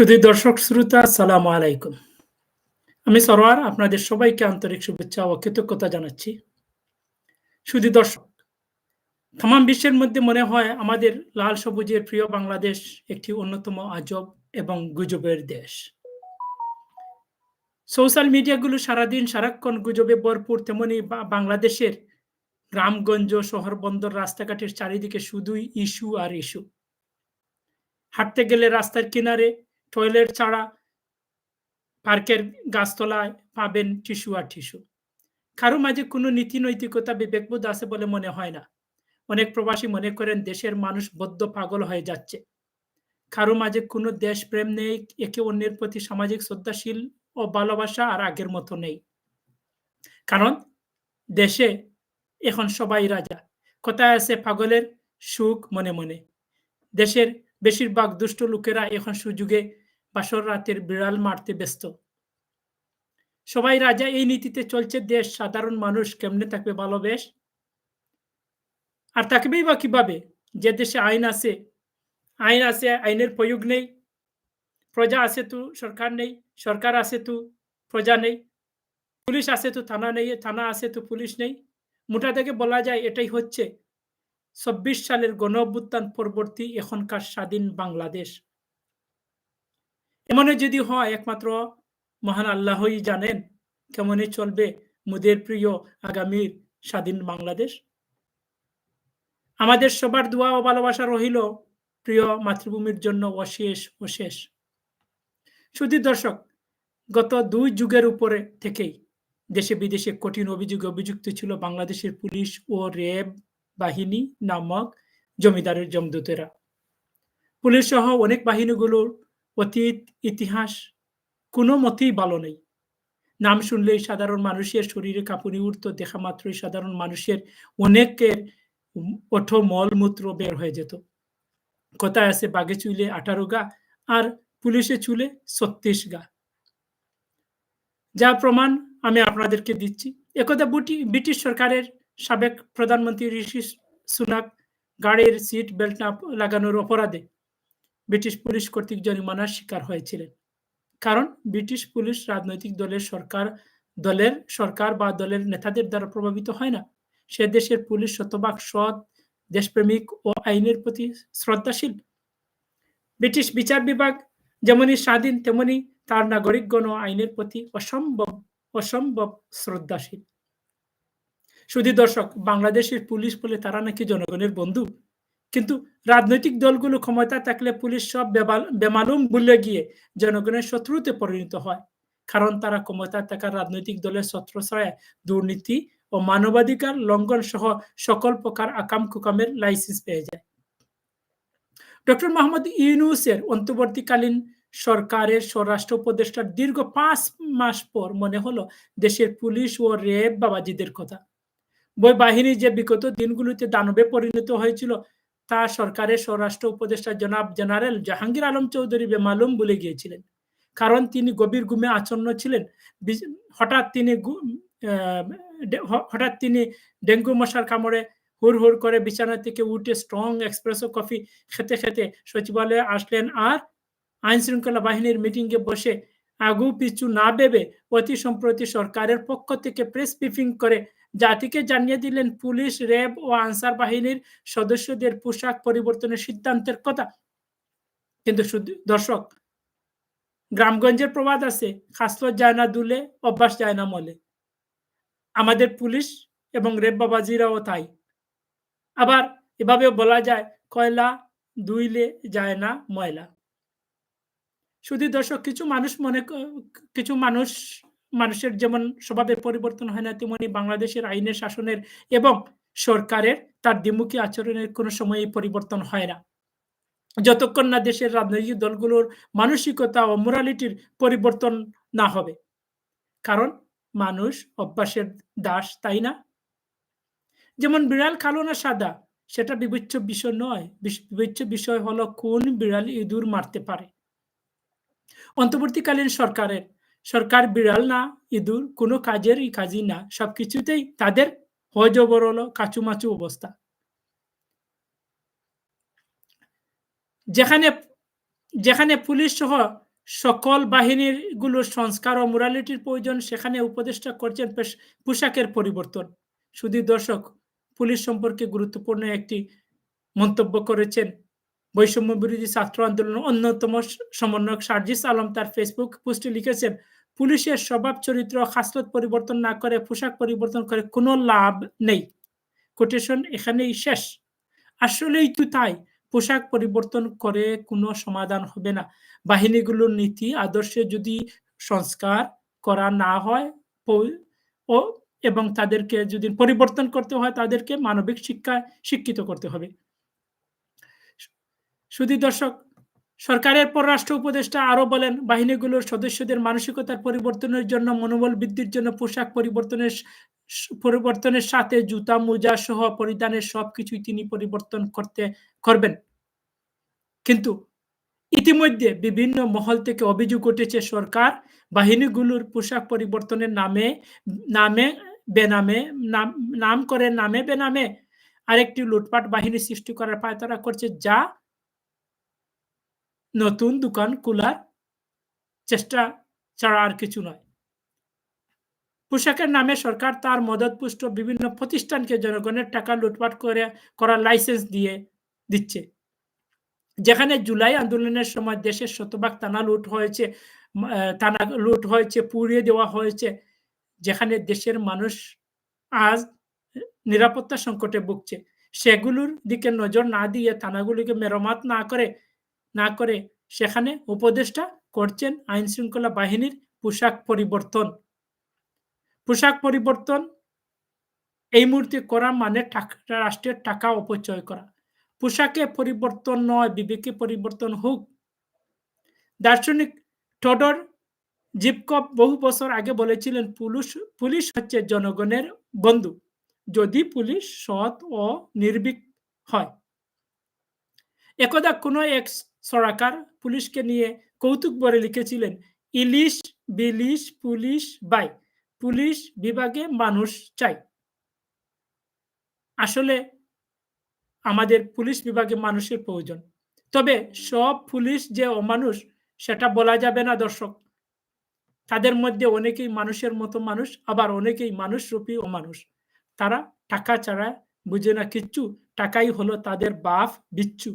শুধু দর্শক শ্রোতা সালাম আলাইকুম। আমি সরোয়ার, আপনাদের সবাইকে আন্তরিক শুভেচ্ছা ও কৃতজ্ঞতা জানাচ্ছি। শুধু দর্শক তাম বিশ্বের মধ্যে মনে হয় আমাদের লাল সবুজের প্রিয় বাংলাদেশ একটি অন্যতম আজব এবং গুজবের দেশ। সোশ্যাল মিডিয়াগুলো সারাদিন সারাক্ষণ গুজবে ভরপুর, তেমনি বাংলাদেশের গ্রামগঞ্জ শহর বন্দর রাস্তাঘাটের চারিদিকে শুধুই ইস্যু আর ইস্যু। হাঁটতে গেলে রাস্তার কিনারে টয়লেট ছাড়া পার্কের গাছতলায় পাবেন টিস্যু আর টিস্যু কারও মাঝে কোনো নীতি নৈতিকতা বিবেকবোধ আছে বলে মনে হয় না। অনেক প্রবাসী মনে করেন দেশের মানুষ বদ্ধ পাগল হয়ে যাচ্ছে। কারও মাঝে কোনো দেশপ্রেম নেই, একে অন্যের প্রতি সামাজিক শ্রদ্ধাশীল ও ভালোবাসা আর আগের মতো নেই। কারণ দেশে এখন সবাই রাজা। কোথায় আছে, পাগলের সুখ মনে মনে। দেশের বেশিরভাগ দুষ্ট লোকেরা এখন সুযোগে বাসর রাতের বিড়াল মারতে ব্যস্ত। সবাই রাজা, এই নীতিতে চলছে, দেশ সাধারণ মানুষ কেমনে থাকবে ভালোবেশ আর থাকবেই বা কীভাবে? যে দেশে আইন আছে আইন আছে, আইনের প্রয়োগ নেই, প্রজা আছে তো সরকার নেই, সরকার আছে তো প্রজা নেই, পুলিশ আছে তো থানা নেই, থানা আছে তো পুলিশ নেই। মোটা থেকে বলা যায় এটাই হচ্ছে চব্বিশ সালের গণ অভ্যুত্থান পরবর্তী এখনকার স্বাধীন বাংলাদেশ। এমনে যদি হয়, একমাত্র মহান আল্লাহই জানেন কেমনে চলবে মুদের প্রিয় আগামীর স্বাধীন বাংলাদেশ। আমাদের সবার দোয়া ও ভালোবাসা রহিল প্রিয় মাতৃভূমির জন্য অশেষ অশেষ। শুধু দর্শক, গত দুই যুগের উপরে থেকেই দেশে বিদেশে কঠিন অভিযোগে অভিযুক্ত ছিল বাংলাদেশের পুলিশ ও র্যাব বাহিনী নামক জমিদারের জমদূতেরা। পুলিশ সহ অনেক বাহিনীগুলোর অতীত, ইতিহাস, কোনো মতেই ভালো নেই। নাম শুনলেই সাধারণ মানুষের শরীরে কাঁপুনি উঠত, দেখা মাত্রই সাধারণ মানুষের অনেকের ওঠো মলমূত্র বের হয়ে যেত। কথায় আছে, বাঘে চুলে আঠারো গা আর পুলিশে চুলে ছত্রিশ গা। যা প্রমাণ আমি আপনাদেরকে দিচ্ছি। একদা ব্রিটিশ সরকারের সাবেক প্রধানমন্ত্রী ঋষি সুনাক গাড়ির সিট বেল্ট না লাগানোর অপরাধে ব্রিটিশ পুলিশ কর্তৃক জরিমানার শিকার হয়েছিলেন। কারণ ব্রিটিশ পুলিশ রাজনৈতিক দলের সরকার দলের সরকার বা দলের নেতাদের দ্বারা প্রভাবিত হয় না। সে দেশের পুলিশ শতভাগ সৎ, দেশপ্রেমিক ও আইনের প্রতি শ্রদ্ধাশীল। ব্রিটিশ বিচার বিভাগ যেমনই স্বাধীন তেমনি তার নাগরিকগণ আইনের প্রতি অসম্ভব অসম্ভব শ্রদ্ধাশীল। শুধু দর্শক, বাংলাদেশের পুলিশ বলে তারা নাকি জনগণের বন্ধু? কিন্তু রাজনৈতিক দলগুলো ক্ষমতা থাকলে পুলিশ সব বেমালুম ভুলে গিয়ে জনগণের শত্রুতে পরিণত হয়। কারণ তারা ক্ষমতা থাকা রাজনৈতিক দলের ছত্রছায় দুর্নীতি ও মানবাধিকার লঙ্ঘন সহ সকল প্রকার আকাম কুকামের লাইসেন্স পেয়ে যায়। ডক্টর মোহাম্মদ ইউনুসের অন্তর্বর্তীকালীন সরকারের স্বরাষ্ট্র উপদেষ্টার দীর্ঘ পাঁচ মাস পর মনে হলো দেশের পুলিশ ও রেব বাবাজিদের কথা। বই বাহিনী যে বিগত দিনগুলোতে দানবে পরিণত হয়েছিল, তা সরকারের স্বরাষ্ট্র উপদেষ্টা জনাব জেনারেল জাহাঙ্গীর আলম চৌধুরী বেমালুম বলে গিয়েছিলেন। কারণ তিনি গভীর গুমে আচ্ছন্ন ছিলেন। হঠাৎ তিনি হঠাৎ তিনি ডেঙ্গু মশার কামড়ে হুর হুর করে বিছানা থেকে উঠে স্ট্রং এক্সপ্রেসো কফি খেতে খেতে সচিবালয়ে আসলেন আর আইন শৃঙ্খলা বাহিনীর মিটিংয়ে বসে আগু পিছু না ভেবে অতি সম্প্রতি সরকারের পক্ষ থেকে প্রেস ব্রিফিং করে জাতিকে জানিয়ে দিলেন পুলিশ, র্যাব ও আনসার বাহিনীর সদস্যদের পোশাক পরিবর্তনের সিদ্ধান্তের কথা। কিন্তু দর্শক, গ্রামগঞ্জের প্রবাদ আছে খাসল যায় না দুলে, অভ্যাস যায় না মলে। আমাদের পুলিশ এবং রেব বাবাজিরাও তাই। আবার এভাবে বলা যায়, কয়লা দুইলে যায় না ময়লা। শুধু দর্শক, কিছু মানুষ মনে কিছু মানুষ মানুষের যেমন স্বভাবের পরিবর্তন হয় না, তেমনি বাংলাদেশের আইনের শাসনের এবং সরকারের তার দ্বিমুখী আচরণের কোনো সময়ই পরিবর্তন হয় না। যতক্ষণ না দেশের রাজনৈতিক দলগুলোর মানসিকতা ও মোরালিটির পরিবর্তন না হবে। কারণ মানুষ অভ্যাসের দাস, তাই না? যেমন বিড়াল কালো না সাদা, সেটা বিবেচ্য বিষয় নয়। বিবেচ্য বিষয় হলো কোন বিড়াল ইঁদুর মারতে পারে। অন্তর্বর্তীকালীন সরকারের সরকার বিড়াল না, ইঁদুর কোনো কাজেরই কাজই না, সবকিছুতেই তাদের হজবরল কাচুমাচু অবস্থা। যেখানে যেখানে পুলিশ সহ সকল বাহিনীরগুলোর সংস্কার ও মোরালিটির প্রয়োজন, সেখানে উপদেষ্টা করছেন পোশাকের পরিবর্তন। শুধু দর্শক, পুলিশ সম্পর্কে গুরুত্বপূর্ণ একটি মন্তব্য করেছেন বৈষম্য বিরোধী ছাত্র আন্দোলনের অন্যতম সমন্বয়ক সার্জিস আলম তার ফেসবুক পোস্টে লিখেছেন, পুলিশের স্বভাব, চরিত্র খাসলত পরিবর্তন না করে পোশাক পরিবর্তন করে কোনো লাভ নেই। কোটেশন এখানেই শেষ। আসলেই তো তাই, পোশাক পরিবর্তন করে কোনো সমাধান হবে না। বাহিনীগুলোর নীতি, আদর্শে যদি সংস্কার করা না হয় ও এবং তাদেরকে যদি পরিবর্তন করতে হয়, তাদেরকে মানবিক শিক্ষায় শিক্ষিত করতে হবে। শুধু দর্শক, সরকারের পররাষ্ট্র উপদেষ্টা আরও বলেন, বাহিনীগুলোর সদস্যদের মানসিকতার পরিবর্তনের জন্য, মনোবল বৃদ্ধির জন্য পোশাক পরিবর্তনের পরিবর্তনের সাথে জুতা, মোজা সহ পরিধানের সবকিছুই তিনি পরিবর্তন করতে, করবেন। কিন্তু ইতিমধ্যে বিভিন্ন মহল থেকে অভিযোগ উঠেছে, সরকার বাহিনীগুলোর পোশাক পরিবর্তনের নামে নামে বেনামে, নাম নাম করে নামে বেনামে আরেকটি লুটপাট বাহিনী সৃষ্টি করার পায়তারা করছে, যা নতুন দোকান খোলার চেষ্টা ছাড়া আর কিছু নয়। পোশাকের নামে সরকার তার মদতপুষ্ট বিভিন্ন প্রতিষ্ঠানকে জনগণের টাকা লুটপাট করে করার লাইসেন্স দিয়ে দিচ্ছে। যেখানে জুলাই আন্দোলনের সময় দেশের শতভাগ থানা লুট হয়েছে থানা লুট হয়েছে, পুড়িয়ে দেওয়া হয়েছে, যেখানে দেশের মানুষ আজ নিরাপত্তা সংকটে ভুগছে। সেগুলোর দিকে নজর না দিয়ে থানাগুলিকে মেরামত না করে না করে সেখানে উপদেষ্টা করছেন আইন শৃঙ্খলা বাহিনীর পোশাক পরিবর্তন। পোশাক পরিবর্তন, এই মুহূর্তে করা মানে রাষ্ট্রের টাকা অপচয় করা। পোশাকে পরিবর্তন নয়, বিবেকে পরিবর্তন হোক। দার্শনিক টডর জিপকপ বহু বছর আগে বলেছিলেন পুলিশ পুলিশ হচ্ছে জনগণের বন্ধু। যদি পুলিশ সৎ ও নির্ভীক হয়। একদা কোনো এক সরকার পুলিশকে নিয়ে কৌতুক বলে লিখেছিলেন, ইলিশ, বিলিশ, পুলিশ, বাই। পুলিশ বিভাগে মানুষ চাই। আসলে আমাদের পুলিশ বিভাগে মানুষের প্রয়োজন। তবে সব পুলিশ যে অমানুষ, সেটা বলা যাবে না, দর্শক। তাদের মধ্যে অনেকেই মানুষের মতো মানুষ, আবার অনেকেই মানুষ রূপী অমানুষ। তারা টাকা ছাড়া বুঝে না, কিচ্ছু। টাকাই হলো তাদের বাপ, বিচ্ছু।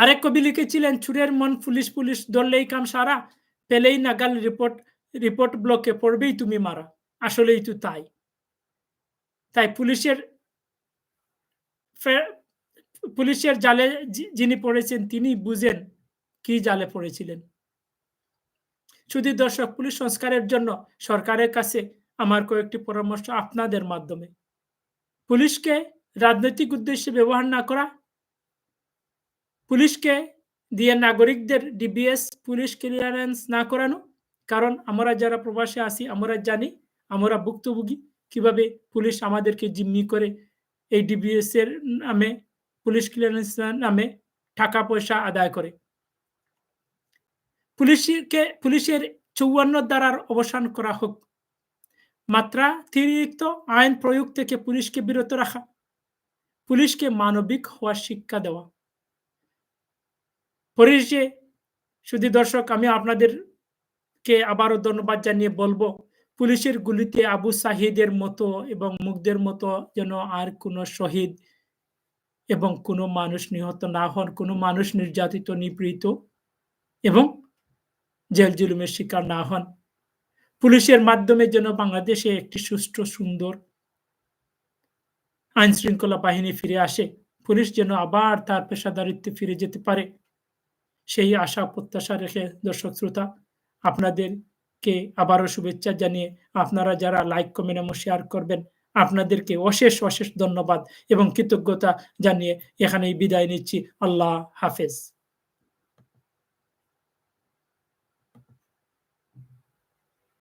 আরেক কবি লিখেছিলেন চুরের মন পুলিশ পুলিশ ধরলেই কাম সারা, পেলেই নাগাল রিপোর্ট রিপোর্ট ব্লকে পড়বেই তুমি মারা, আসলেই তো তাই। তাই পুলিশের পুলিশের জালে যিনি পড়েছেন তিনি বুঝেন কি জালে পড়েছিলেন। শুধু দর্শক, পুলিশ সংস্কারের জন্য সরকারের কাছে আমার কয়েকটি পরামর্শ আপনাদের মাধ্যমে। পুলিশকে রাজনৈতিক উদ্দেশ্যে ব্যবহার না করা পুলিশকে দিয়ে নাগরিকদের ডিবিএস পুলিশ ক্লিয়ারেন্স না করানো, কারণ আমরা যারা প্রবাসে আসি আমরা জানি, আমরা ভুক্তভোগী। কীভাবে পুলিশ আমাদেরকে জিম্মি করে এই ডিবিএস এর নামে, পুলিশ ক্লিয়ারেন্স নামে টাকা পয়সা আদায় করে। পুলিশকে, পুলিশের চৌয়ান্ন দ্বারার অবসান করা হোক। মাত্রা অতিরিক্ত আইন প্রয়োগ থেকে পুলিশকে বিরত রাখা। পুলিশকে মানবিক হওয়ার শিক্ষা দেওয়া। পরিশেষে শুধু দর্শক, আমি আপনাদেরকে আবারও ধন্যবাদ জানিয়ে বলব, পুলিশের গুলিতে আবু সাহিদের মতো এবং মুখদের মতো যেন আর কোনো শহীদ এবং কোনো মানুষ নিহত না হন, কোনো মানুষ নির্যাতিত, নিপীড়িত এবং জেল জুলুমের শিকার না হন। পুলিশের মাধ্যমে যেন বাংলাদেশে একটি সুষ্ঠু, সুন্দর আইন শৃঙ্খলা বাহিনী ফিরে আসে, পুলিশ যেন আবার তার পেশাদারিত্বে ফিরে যেতে পারে। সেই আশা, প্রত্যাশা রেখে দর্শক শ্রোতা, আপনাদেরকে আবারও শুভেচ্ছা জানিয়ে আপনারা যারা লাইক কমেন্ট এবং শেয়ার করবেন, আপনাদেরকে অশেষ অশেষ ধন্যবাদ এবং কৃতজ্ঞতা জানিয়ে এখানেই বিদায় নিচ্ছি। আল্লাহ হাফেজ।